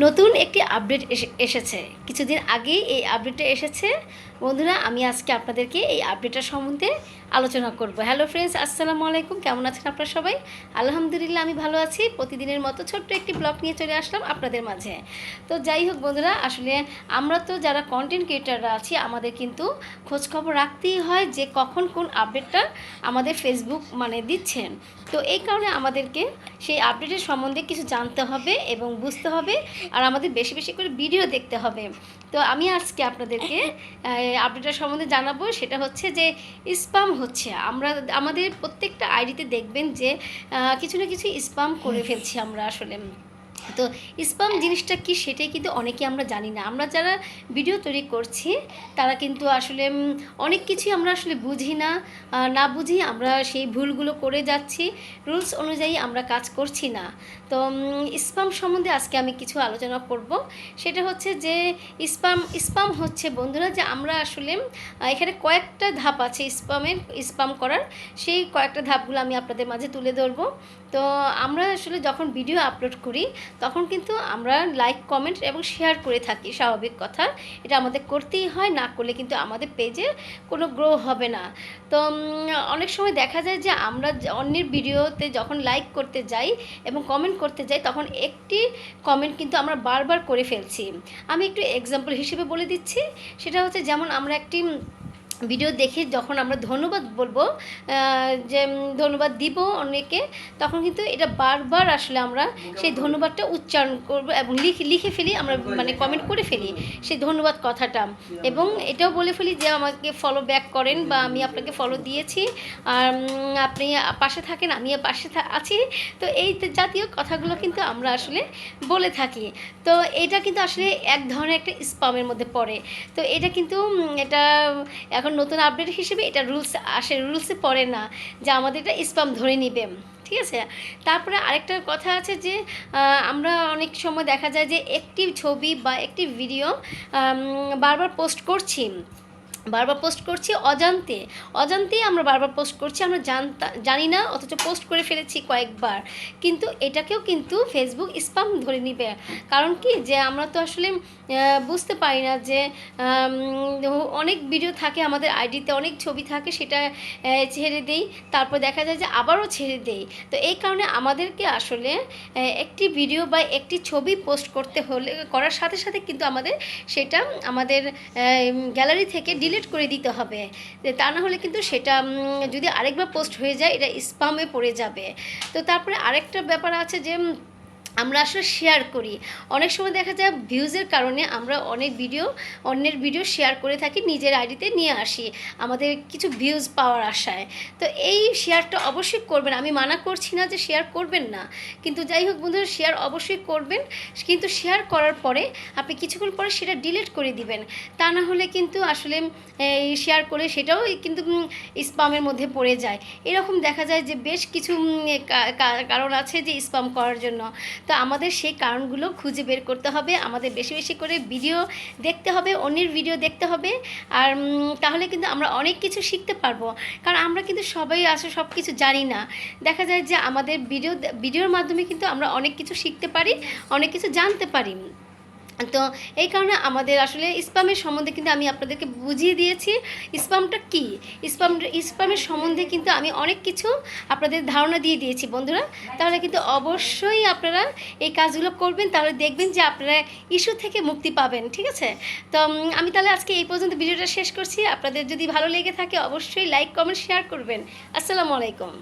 নতুন একটি আপডেট এসে- এসেছে। কিছুদিন আগেই এই আপডেটটা এসেছে। বন্ধুরা, আমি আজকে আপনাদেরকে এই আপডেটটা সম্বন্ধে আলোচনা করব। হ্যালো ফ্রেন্ডস আসসালামু আলাইকুম। কেমন আছেন আপনারা সবাই? আলহামদুলিল্লাহ, আমি ভালো আছি। প্রতিদিনের মতো ছোট্ট একটি ব্লগ নিয়ে চলে আসলাম আপনাদের মাঝে। তো যাই হোক বন্ধুরা, আসলে আমরা তো যারা কন্টেন্ট ক্রিয়েটাররা আছি, আমাদের কিন্তু খোঁজখবর রাখতেই হয় যে কখন কোন আপডেটটা আমাদের ফেসবুক মানে দিচ্ছেন। তো এই কারণে আমাদেরকে সেই আপডেটের সম্বন্ধে কিছু জানতে হবে এবং বুঝতে হবে আর আমাদের বেশি বেশি করে ভিডিও দেখতে হবে। তো আমি আজকে আপনাদেরকে আপডেটের সম্বন্ধে জানাব। সেটা হচ্ছে যে স্পাম হচ্ছে। আমরা আমাদের প্রত্যেকটা আইডিতে দেখবেন যে কিছু না কিছু স্পাম করে ফেলছি আমরা আসলে। তো স্পাম জিনিসটা কি সেটাই কিন্তু অনেকে আমরা জানি না। আমরা যারা ভিডিও তৈরি করছি, তারা কিন্তু আসলে অনেক কিছুই আমরা আসলে বুঝি না। না বুঝি আমরা সেই ভুলগুলো করে যাচ্ছি। রুলস অনুযায়ী আমরা কাজ করছি না। তো স্পাম সম্বন্ধে আজকে আমি কিছু আলোচনা করব। সেটা হচ্ছে যে স্পাম স্পাম হচ্ছে বন্ধুরা যে আমরা আসলে এখানে কয়েকটা ধাপ আছে স্পামের স্পাম করার। সেই কয়েকটা ধাপগুলো আমি আপনাদের মাঝে তুলে ধরবো। তো আমরা আসলে যখন ভিডিও আপলোড করি তখন কিন্তু আমরা লাইক কমেন্ট এবং শেয়ার করে থাকি স্বাভাবিক কথা। এটা আমাদের করতেই হয়, না করলে কিন্তু আমাদের পেজে কোনো গ্রো হবে না। তো অনেক সময় দেখা যায় যে আমরা অন্যের ভিডিওতে যখন লাইক করতে যাই এবং কমেন্ট করতে যাই, তখন একটি কমেন্ট কিন্তু আমরা বারবার করে ফেলছি। আমি একটু এক্সাম্পল হিসেবে বলে দিচ্ছি। সেটা হচ্ছে যেমন আমরা একটি ভিডিও দেখে যখন আমরা ধন্যবাদ বলব যে ধন্যবাদ দিব অনেকে, তখন কিন্তু এটা বারবার আসলে আমরা সেই ধন্যবাদটা উচ্চারণ করব এবং লিখে লিখে ফেলি, আমরা মানে কমেন্ট করে ফেলি সেই ধন্যবাদ কথাটা। এবং এটাও বলে ফেলি যে, আমাকে ফলো ব্যাক করেন বা আমি আপনাকে ফলো দিয়েছি। আর আপনি পাশে থাকেন আমি পাশে আছি। তো এই জাতীয় কথাগুলো কিন্তু আমরা আসলে বলে থাকি। তো এটা কিন্তু আসলে এক ধরনের একটা স্পামের মধ্যে পড়ে। তো এটা কিন্তু এটা এখন নতুন আপডেট হিসেবে এটা রুলস আসে রুলসে পড়ে না যে আমাদের এটা স্পাম ধরে নিবে, ঠিক আছে? তারপরে আরেকটা কথা আছে যে আমরা অনেক সময় দেখা যায় যে একটি ছবি বা একটি ভিডিও বারবার পোস্ট করছি। বারবার পোস্ট করছি অজান্তে। অজান্তেই আমরা বারবার পোস্ট করছি, আমরা জানতা, জানি না, অথচ পোস্ট করে ফেলেছি কয়েকবার। কিন্তু এটাকেও কিন্তু ফেসবুক স্পাম ধরে নিবে। কারণ কি? যে আমরা তো আসলে বুঝতে পারি না যে অনেক ভিডিও থাকে আমাদের আইডিতে অনেক ছবি থাকে সেটা ছেড়ে দেই। তারপর দেখা যায় যে আবারও ছেড়ে দেই। তো এই কারণে আমাদেরকে আসলে একটি ভিডিও বা একটি ছবি পোস্ট করতে হলে, করার সাথে সাথে কিন্তু আমাদের সেটা আমাদের গ্যালারি থেকে ডিলিট করে দিতে হবে। তা না হলে কিন্তু সেটা যদি আরেকবার পোস্ট হয়ে যায়, এটা স্পামে পড়ে যাবে। তো তারপরে আরেকটা ব্যাপার আছে যে আমরা আসলে শেয়ার করি। অনেক সময় দেখা যায় ভিউজের কারণে আমরা অনেক ভিডিও অন্যের ভিডিও শেয়ার করে থাকি, নিজের আইডিতে নিয়ে আসি, আমাদের কিছু ভিউজ পাওয়ার আশায়। তো এই শেয়ারটা অবশ্যই করবেন। আমি মানা করছি না যে শেয়ার করবেন না। কিন্তু যাই হোক বন্ধুরা শেয়ার অবশ্যই করবেন। কিন্তু শেয়ার করার পরে আপনি কিছুক্ষণ পরে সেটা ডিলিট করে দিবেন। তা না হলে কিন্তু আসলে শেয়ার করে সেটাও কিন্তু স্পামের মধ্যে পড়ে যায়। এরকম দেখা যায় যে বেশ কিছু কারণ আছে যে স্পাম করার জন্য। তো আমাদের সেই কারণগুলো খুঁজে বের করতে হবে। আমাদের বেশি বেশি করে ভিডিও দেখতে হবে, অন্যের ভিডিও দেখতে হবে। আর তাহলে কিন্তু আমরা অনেক কিছু শিখতে পারব। কারণ আমরা কিন্তু সবাই আসলে সব কিছু জানি না। দেখা যায় যে আমাদের ভিডিও ভিডিওর মাধ্যমে কিন্তু আমরা অনেক কিছু শিখতে পারি, অনেক কিছু জানতে পারি। তো এই কারণে আমাদের আসলে স্পামের সম্বন্ধে কিন্তু আমি আপনাদেরকে বুঝিয়ে দিয়েছি। স্পামটা কি? স্পাম স্পামের সম্বন্ধে কিন্তু আমি অনেক কিছু আপনাদের ধারণা দিয়ে দিয়েছি বন্ধুরা। তাহলে কিন্তু অবশ্যই আপনারা এই কাজগুলো করবেন, তাহলে দেখবেন যে আপনারা ইস্যু থেকে মুক্তি পাবেন, ঠিক আছে? তো আমি তাহলে আজকে এই পর্যন্ত ভিডিওটা শেষ করছি। আপনাদের যদি ভালো লেগে থাকে অবশ্যই লাইক, কমেন্ট, শেয়ার করবেন। আসসালামু আলাইকুম।